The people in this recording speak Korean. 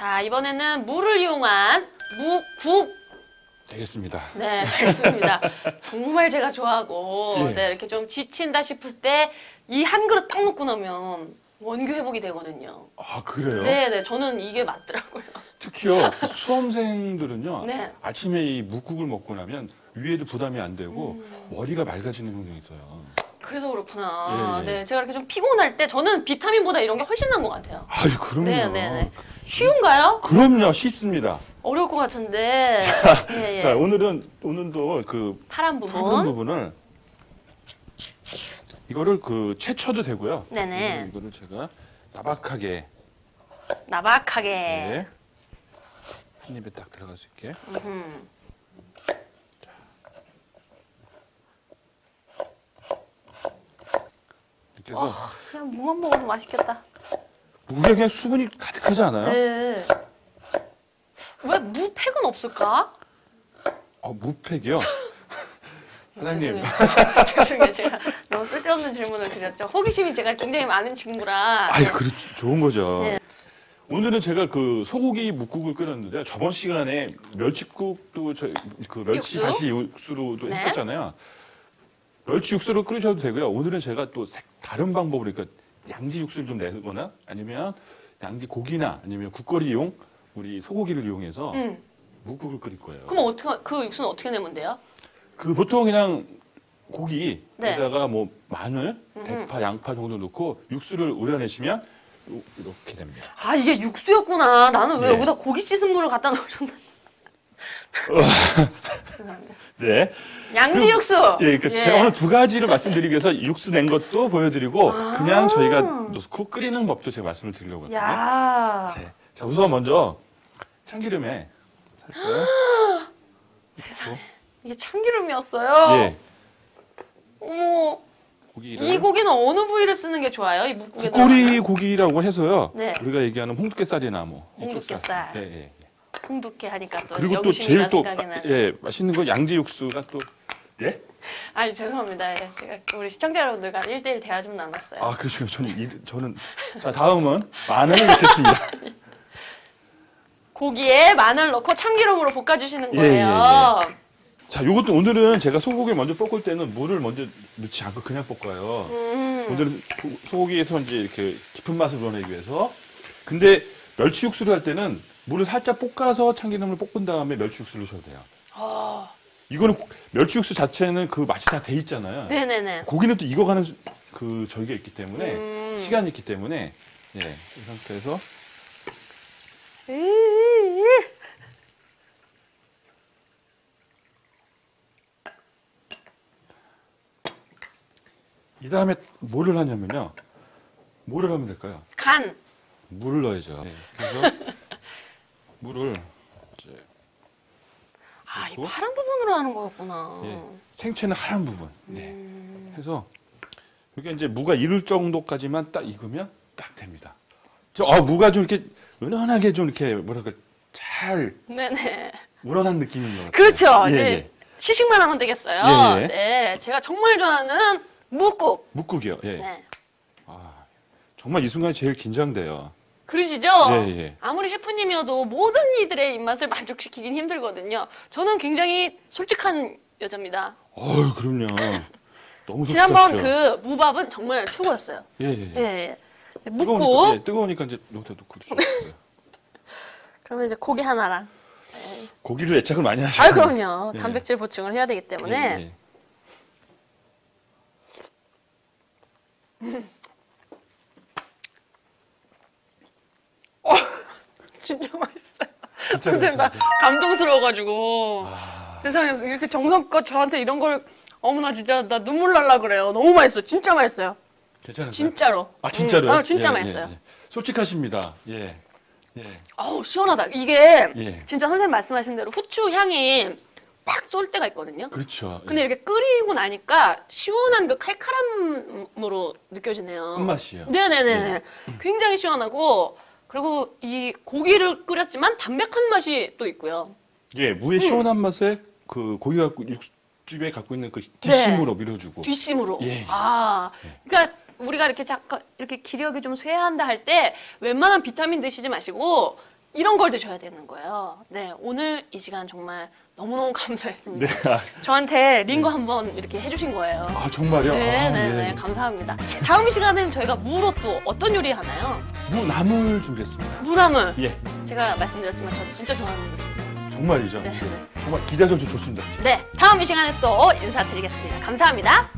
자, 이번에는 물을 이용한 무국. 되겠습니다. 네, 잘했습니다. 정말 제가 좋아하고, 예. 네, 이렇게 좀 지친다 싶을 때 이 한 그릇 딱 먹고 나면 원교 회복이 되거든요. 아 그래요? 네, 네, 저는 이게 맞더라고요. 특히요 수험생들은요 네. 아침에 이 묵국을 먹고 나면 위에도 부담이 안 되고 음. 머리가 맑아지는 효능이 있어요. 그래서 그렇구나. 예, 예. 네, 제가 이렇게 좀 피곤할 때 저는 비타민보다 이런 게 훨씬 나은 것 같아요. 아유 그럼요. 네, 네, 네. 쉬운가요? 그럼요 쉽습니다. 어려울 것 같은데. 예, 예. 자 오늘은 오늘도 그 파란 부분. 파란 부분을 이거를 그 채쳐도 되고요. 네네. 이거를, 이거를 제가 나박하게 나박하게. 네. 한 입에 딱 들어갈 수 있게. 음. 이 렇게 해서 그냥 무만 먹어도 맛있겠다. 무게 그냥 수분이 가득하지 않아요? 네. 왜 무팩은 없을까? 어, 무팩이요? 사장님. 죄송해요. 죄송해요. 제가 너무 쓸데없는 질문을 드렸죠. 호기심이 제가 굉장히 많은 친구라. 네. 그렇 좋은 거죠. 네. 오늘은 제가 그 소고기 묵국을 끓였는데 저번 시간에 멸치국도 저, 그 멸치 육수? 다시 육수로도 네. 했었잖아요. 멸치 육수로 끓이셔도 되고요. 오늘은 제가 또 색- 다른 방법으로 그러니까 양지 육수를 좀 내거나 아니면 양지 고기나 아니면 국거리용 우리 소고기를 이용해서 음. 묵국을 끓일 거예요. 그럼 어떻게 그 육수는 어떻게 내면 돼요? 그 보통 그냥 고기 네. 에다가 뭐 마늘, 음흠. 대파, 양파 정도 넣고 육수를 우려내시면 요- 이렇게 됩니다. 아 이게 육수였구나. 나는 왜 네. 여기다 고기 씻은 물을 갖다 넣으셨나? 죄송합니다. 네. 양지 육수. 예, 그 예. 제가 오늘 두 가지를 말씀드리기 위해서 육수 낸 것도 보여드리고 아. 그냥 저희가 넣고 끓이는 법도 제가 말씀을 드리려고 했거든요. 야. 자, 자, 우선 먼저 참기름에 살짝 세상에. 이게 참기름이었어요. 예, 어머. 고기를 이 고기는 어느 부위를 쓰는 게 좋아요? 이 묵국에 국거리 고기라고 해서요. 네. 우리가 얘기하는 홍두깨살이나 뭐 홍두깨살. 살. 예, 예. 예. 홍두깨 하니까 또 그리고 또 제일 또 생각이 나네. 예, 맛있는 건 양지 육수가 또 예? 아니 죄송합니다. 예, 제가 우리 시청자 여러분들과 1대1 대화 좀 나눴어요. 아, 그렇죠. 저는 이, 저는 자, 다음은 마늘을 넣겠습니다. 고기에 마늘 넣고 참기름으로 볶아주시는 예, 거예요. 자, 요것도 오늘은 제가 소고기 먼저 볶을 때는 물을 먼저 넣지 않고 그냥 볶아요. 음. 오늘은 소- 소고기에서 이제 이렇게 깊은 맛을 우러내기 위해서. 근데 멸치 육수를 할 때는 물을 살짝 볶아서 참기름을 볶은 다음에 멸치 육수를 넣으셔도 돼요. 아, 이거는 멸치 육수 자체는 그 맛이 다 돼 있잖아요. 네네네. 고기는 또 익어가는 수- 그 저기가 있기 때문에 음. 시간이 있기 때문에 예, 이 상태에서 이 다음에 뭐를 하냐면요. 뭐를 하면 될까요? 간. 물을 넣어야죠. 네, 그래서 물을 이제 아, 이. 파란 부분으로 하는 거였구나. 예, 생채는 하얀 부분. 네. 음. 해서 이게 이제 무가 이를 정도까지만 딱 익으면 딱 됩니다. 저, 아, 무가 좀 이렇게 은은하게 좀 이렇게 뭐랄까 잘 네네. 우러난 느낌인 것 같아요. 그렇죠. 예, 이제 예. 시식만 하면 되겠어요. 예, 예. 네, 제가 정말 좋아하는 묵국. 묵국이요. 예. 네. 아, 정말 이 순간이 제일 긴장돼요. 그러시죠? 예, 예. 아무리 셰프님이어도 모든 이들의 입맛을 만족시키긴 힘들거든요. 저는 굉장히 솔직한 여자입니다. 어유 그럼요. 너무 지난번. 그 무밥은 정말 최고였어요. 예, 예, 예, 예. 예. 뜨거우니까, 묵고 예, 뜨거우니까 이제 여기다 놓고 드셔요. 그러면 이제 고기 하나랑. 고기를 애착을 많이 하시요 아, 그럼요. 예. 단백질 보충을 해야 되기 때문에 예, 예. 진짜 맛있어요. 진짜 선생님 나 맛있어요. 감동스러워가지고 아. 세상에 이렇게 정성껏 저한테 이런 걸 어머나 진짜 나 눈물 날라 그래요. 너무 맛있어. 진짜 맛있어요. 괜찮으세요? 진짜로. 아 진짜로요? 음, 아, 진짜 예, 맛있어요. 예, 예. 솔직하십니다. 예. 예. 아우 시원하다. 이게 예. 진짜 선생님 말씀하신 대로 후추 향이 팍 쏠 때가 있거든요. 그렇죠. 근데 이렇게 끓이고 나니까 시원한 그 칼칼함으로 느껴지네요. 끝맛이요. 네네네. 굉장히 시원하고 그리고 이 고기를 끓였지만 담백한 맛이 또 있고요. 예, 무의 음. 시원한 맛에 그 고기가 육즙에 갖고 있는 그 뒷심으로 밀어주고. 네. 뒷심으로. 예, 예. 아, 그러니까 우리가 이렇게 잠깐 이렇게 기력이 좀 쇠한다 할 때 웬만한 비타민 드시지 마시고 이런 걸 드셔야 되는 거예요. 네, 오늘 이 시간 정말 너무너무 감사했습니다. 네. 아, 저한테 링거 한번 이렇게 해주신 거예요. 아, 정말요? 네, 아, 네, 예. 네, 감사합니다. 다음 시간엔 저희가 무로 또 어떤 요리 하나요? 무나물 준비했습니다. 무나물. 예, 제가 말씀드렸지만 저 진짜 좋아하는 요리입니다. 정말이죠. 네. 정말 기대하셔도 좋습니다. 네, 다음 이 시간에 또 인사드리겠습니다. 감사합니다.